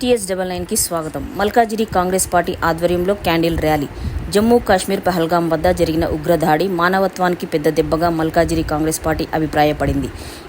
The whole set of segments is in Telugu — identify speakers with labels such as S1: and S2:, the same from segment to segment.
S1: టీఎస్ డబల్ నైన్కి స్వాగతం. మల్కాజిరి కాంగ్రెస్ పార్టీ ఆధ్వర్యంలో క్యాండిల్ ర్యాలీ. జమ్మూ కాశ్మీర్ పహల్గాం వద్ద జరిగిన ఉగ్రదాడి మానవత్వానికి పెద్ద దెబ్బగా మల్కాజిరి కాంగ్రెస్ పార్టీ అభిప్రాయపడింది.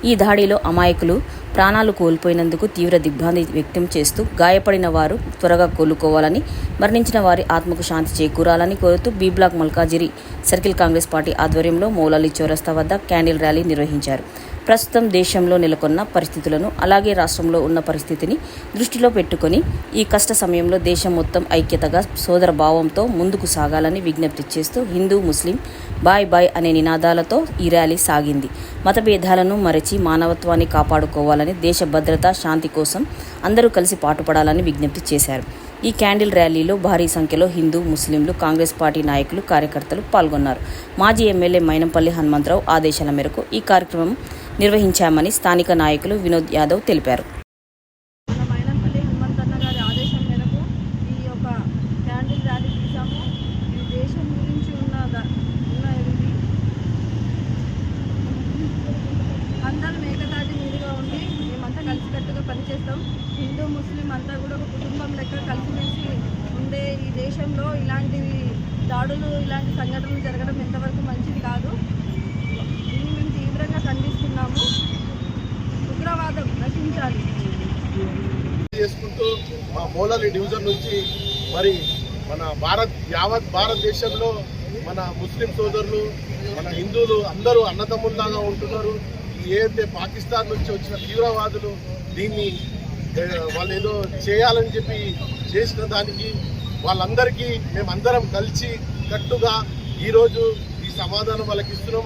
S1: ఈ దాడిలో అమాయకులు ప్రాణాలు కోల్పోయినందుకు తీవ్ర దిగ్భ్రాంతి వ్యక్తం చేస్తూ గాయపడిన వారు త్వరగా కోలుకోవాలని మరణించిన వారి ఆత్మకు శాంతి చేకూరాలని కోరుతూ B block Malkajgiri circle Congress party ఆధ్వర్యంలో మౌలాలి చౌరస్తా వద్ద క్యాండిల్ ర్యాలీ నిర్వహించారు. ప్రస్తుతం దేశంలో నెలకొన్న పరిస్థితులను అలాగే రాష్ట్రంలో ఉన్న పరిస్థితిని దృష్టిలో పెట్టుకొని ఈ కష్ట సమయంలో దేశం మొత్తం ఐక్యతగా సోదర భావంతో ముందుకు సాగాలని విజ్ఞప్తి చేస్తూ హిందూ ముస్లిం బాయ్ బాయ్ అనే నినాదాలతో ఈ ర్యాలీ సాగింది. మతభేదాలను మరచి మానవత్వాన్ని కాపాడుకోవాలని దేశ భద్రత శాంతి కోసం అందరూ కలిసి పాటుపడాలని విజ్ఞప్తి చేశారు. ఈ క్యాండిల్ ర్యాలీలో భారీ సంఖ్యలో హిందూ ముస్లింలు కాంగ్రెస్ పార్టీ నాయకులు కార్యకర్తలు పాల్గొన్నారు. మాజీ ఎమ్మెల్యే మైనంపల్లి హనుమంతరావు ఆదేశాల మేరకు ఈ కార్యక్రమం నిర్వహించామని స్థానిక నాయకులు వినోద్ యాదవ్ తెలిపారు.
S2: మన మైనంపల్లి హనుమంతన్న గారి ఆదేశం మేరకు ఈ యొక్క క్యాండిల్ ర్యాలీ తీసాము. ఇది దేశం గురించి ఉన్న ఉన్న ఇది అందరం ఏకతాటి మీదుగా ఉండి మేమంతా కలిసికట్టుగా పనిచేస్తాం. హిందూ ముస్లిం అంతా కూడా ఒక కుటుంబం లెక్క కలిసిమెలిసి ఉండే ఈ దేశంలో ఇలాంటివి దాడులు ఇలాంటి సంఘటనలు జరగడం ఎంతవరకు మంచిది కాదు.
S3: చేసుకుంటూ మా మోలలి డివిజన్ నుంచి మరి మన భారత్ యావత్ భారతదేశంలో మన ముస్లిం సోదరులు మన హిందువులు అందరూ అన్నదమ్ముల్లాగా ఉంటున్నారు. ఏదైతే పాకిస్తాన్ నుంచి వచ్చిన తీవ్రవాదులు దీన్ని వాళ్ళు ఏదో చేయాలని చెప్పి చేసిన దానికి వాళ్ళందరికీ మేమందరం కలిసి కట్టుగా ఈరోజు ఈ సమాధానం వాళ్ళకి ఇస్తున్నాం.